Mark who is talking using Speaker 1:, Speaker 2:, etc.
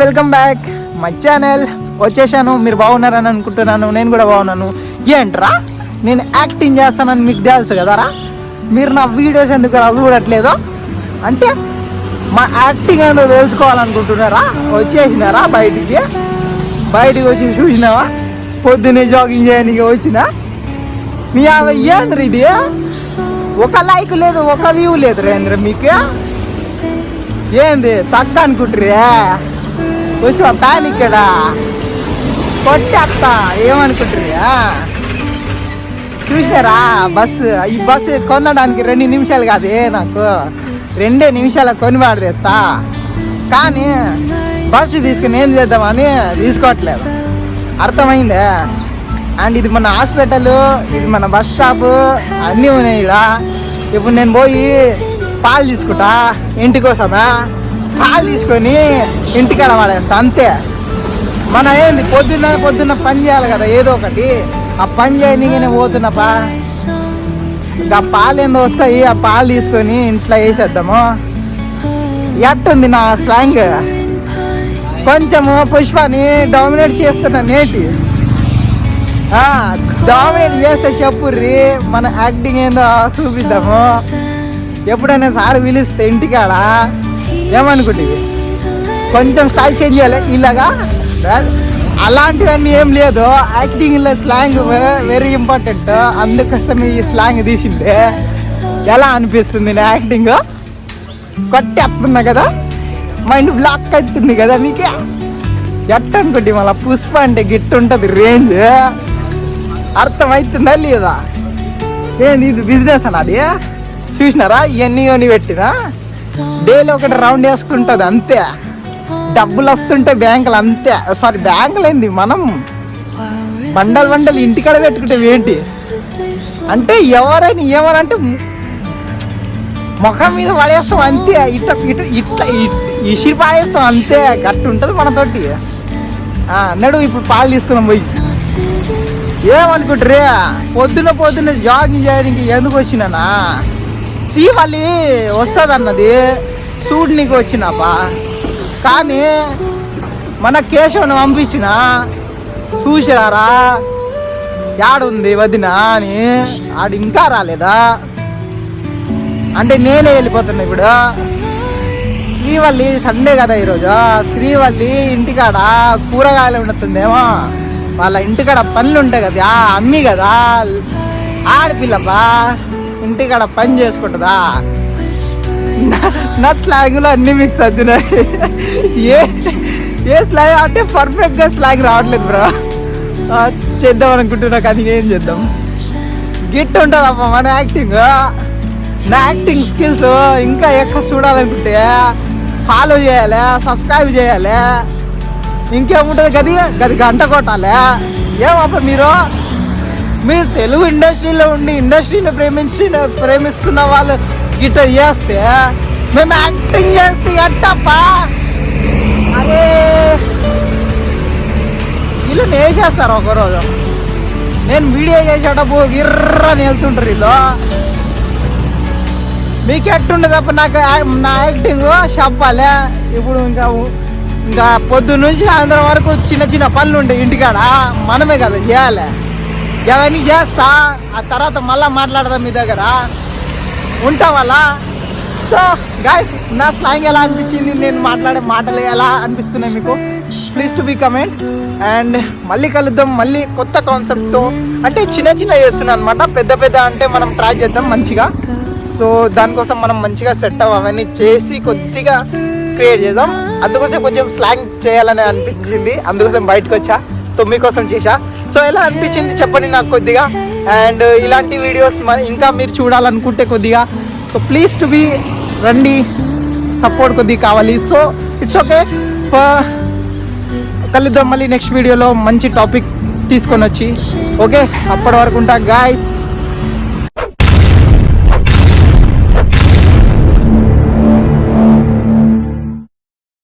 Speaker 1: Welcome back. My channel వచ్చేసాను. మీరు బాగున్నారని అనుకుంటున్నాను. నేను కూడా బాగున్నాను. ఏంట్రా? నేను యాక్టింగ్ చేస్తానని మీకు తెలుసు కదరా? మీరు నా వీడియోస్ ఎందుకు చూడట్లేదు? అంటే మా యాక్టింగ్ ఏందో తెలుసుకోవాలనుకుంటున్నారా? వచ్చేసినారా బయటికి? బయటికి వచ్చి చూసినావా? పొద్దున్నే జాగింగ్ చేయడానికి వచ్చిన? మీ ఆమె ఏంద్ర ఇది? ఒక లైక్ లేదు ఒక వ్యూ లేదు రేంద్ర మీకు? ఏంది? తగ్గ అనుకుంటురే వచ్చి ప్యాన్ ఇక్కడ. కొట్టేస్తా ఏమనుకుంటురియా చూసారా బస్సు ఈ బస్సు కొనడానికి రెండు నిమిషాలు కాదే నాకు. రెండే నిమిషాల కొని పాడదేస్తా కానీ బస్సు తీసుకుని ఏం చేద్దామని తీసుకోవట్లేదు. అర్థమైందే? అండ్ ఇది మన హాస్పిటల్ ఇది మన బస్ స్టాప్ అన్నీ ఉన్నాయి ఇక్కడ ఇప్పుడు నేను పోయి పాలు తీసుకుంటా ఇంటికి పాలు తీసుకొని ఇంటికాడ వాడేస్తా అంతే. మన ఏంది పొద్దున్న పొద్దున్న పని చేయాలి కదా ఏదో ఒకటి. ఆ పని చేయనిగానే పోతున్నప్పా. ఇంకా పాలు ఏందో వస్తాయి ఆ పాలు తీసుకొని ఇంట్లో వేసేద్దాము. ఎట్టుంది నా స్లాంగ్? కొంచెము పుష్పాని డామినేట్ చేస్తున్నా నేటి. డామినేట్ చేస్తే చెప్పుర్రి మన యాక్టింగ్ ఏందో చూపిద్దాము. ఎప్పుడైనా సార్ పిలిస్తే ఇంటికాడ? ఏమనుకుంటుంది కొంచెం స్టైల్ చేంజ్ చేయాలి. ఇలాగా? అలాంటివన్నీ ఏం లేదు. యాక్టింగ్లో స్లాంగ్ వెరీ ఇంపార్టెంట్ అందుకోసం ఈ స్లాంగ్ తీసింది. ఎలా అనిపిస్తుంది నా యాక్టింగ్ కొట్టేస్తున్నా కదా? మైండ్ బ్లాక్ అవుతుంది కదా మీకు? ఎట్ట అనుకోండి మళ్ళీ పుష్ప అంటే గిట్టు ఉంటుంది రేంజ్ అర్థమవుతుందా లేదా? ఏంది ఇది బిజినెస్ అన్నది చూసినారా? ఇవన్నీ కొని పెట్టినా? డైలీ ఒకటి రౌండ్ వేసుకుంటుంది అంతే. డబ్బులు వస్తుంటే బ్యాంకులు అంతే. సారీ బ్యాంకులు ఏంది మనం బండలు బండలు ఇంటికాడ పెట్టుకుంటే ఏంటి? అంటే ఎవరైనా ఏమనంటే ముఖం మీద పడేస్తాం అంతే. ఇట్లా ఇట్లా ఇట్లా ఇసిరి పాడేస్తాం అంతే. గట్టు ఉంటుంది మనతోటి. ఆ, అన్నాడు ఇప్పుడు పాలు తీసుకున్నాం పోయి. ఏమనుకుంటారే పొద్దున పొద్దున్న జాగింగ్ చేయడానికి ఎందుకు వచ్చినానా? శ్రీవల్లి వస్తుందన్నది. సూడ్నికి చూడనికి వచ్చినాపా కానీ మన కేశవుని పంపించిన చూసిరారా యాడుంది వదిన అని. ఆడు ఇంకా రాలేదా? అంటే నేనే వెళ్ళిపోతున్నా ఇప్పుడు. శ్రీవల్లి సండే కదా ఈరోజు. శ్రీవల్లి ఇంటికాడ కూరగాయలు ఉండుతుందేమో వాళ్ళ ఇంటికాడ పనులు ఉంటాయి కదా అమ్మి కదా. ఆడపిల్లబ్బా. ఇంటికాడ పని చేసుకుంటుందా? నా- స్లాంగ్లో అన్ని మిక్స్ అవుతున్నాయి ఏ ఏ స్లాంగ్ అంటే పర్ఫెక్ట్గా స్లాంగ్ రావట్లేదు బ్రో. చేద్దాం అనుకుంటున్నా కానీ ఏం చేద్దాం? గిట్ ఉంటుందమ్మా మన యాక్టింగ్ నా యాక్టింగ్ స్కిల్స్ ఇంకా ఎక్కువ చూడాలనుకుంటే ఫాలో చేయాలి సబ్స్క్రైబ్ చేయాలి. ఇంకేముంటుంది గది? గది గంట కొట్టాలి. ఏమప్ప మీరు? మీరు తెలుగు ఇండస్ట్రీలో ఉండి ఇండస్ట్రీని ప్రేమించి ప్రేమిస్తున్న వాళ్ళు గిట్ట చేస్తే మేము యాక్టింగ్ చేస్తే ఎట్టప్పా? అరే! వీళ్ళు వేసేస్తారు ఒకరోజు? నేను వీడియో చేసేటప్పుడు విర్రని వెళ్తుంటారు వీళ్ళు. మీకు ఎట్టుండే తప్ప నాకు నా యాక్టింగ్ చెప్పాలే. ఇప్పుడు ఇంకా ఇంకా పొద్దు నుంచి ఆంధ్ర వరకు చిన్న చిన్న పనులు ఉంటాయి ఇంటికాడ. మనమే కదా చేయాలి. అవన్నీ చేస్తా? ఆ తర్వాత మళ్ళీ మాట్లాడదాం మీ దగ్గర. ఉంటాం అలా సో గాయస్ నా స్లాంగ్ ఎలా అనిపించింది? నేను మాట్లాడే మాటలు ఎలా అనిపిస్తున్నాయి మీకు? Please to be comment and మళ్ళీ కలుద్దాం. మళ్ళీ కొత్త కాన్సెప్ట్తో అంటే చిన్న చిన్న చేస్తున్నాను అనమాట పెద్ద పెద్ద అంటే మనం ట్రై చేద్దాం మంచిగా. సో దానికోసం మనం మంచిగా సెట్ అవన్నీ చేసి కొద్దిగా క్రియేట్ చేద్దాం. అందుకోసం కొంచెం స్లాంగ్ చేయాలని అనిపించింది. అందుకోసం బయటకు వచ్చా తొమ్మిది మీకోసం చేశా. సో ఎలా అనిపించింది చెప్పండి నాకు కొద్దిగా? అండ్ uh, ఇలాంటి వీడియోస్ ఇంకా మీరు చూడాలనుకుంటే కొద్దిగా. సో ప్లీజ్ టు బీ రండి. సపోర్ట్ కొద్దిగా కావాలి. సో ఇట్స్ ఓకే కలుద్దాం మళ్ళీ నెక్స్ట్ వీడియోలో మంచి టాపిక్ తీసుకొని వచ్చి ఓకే అప్పటి వరకు ఉంటా గాయస్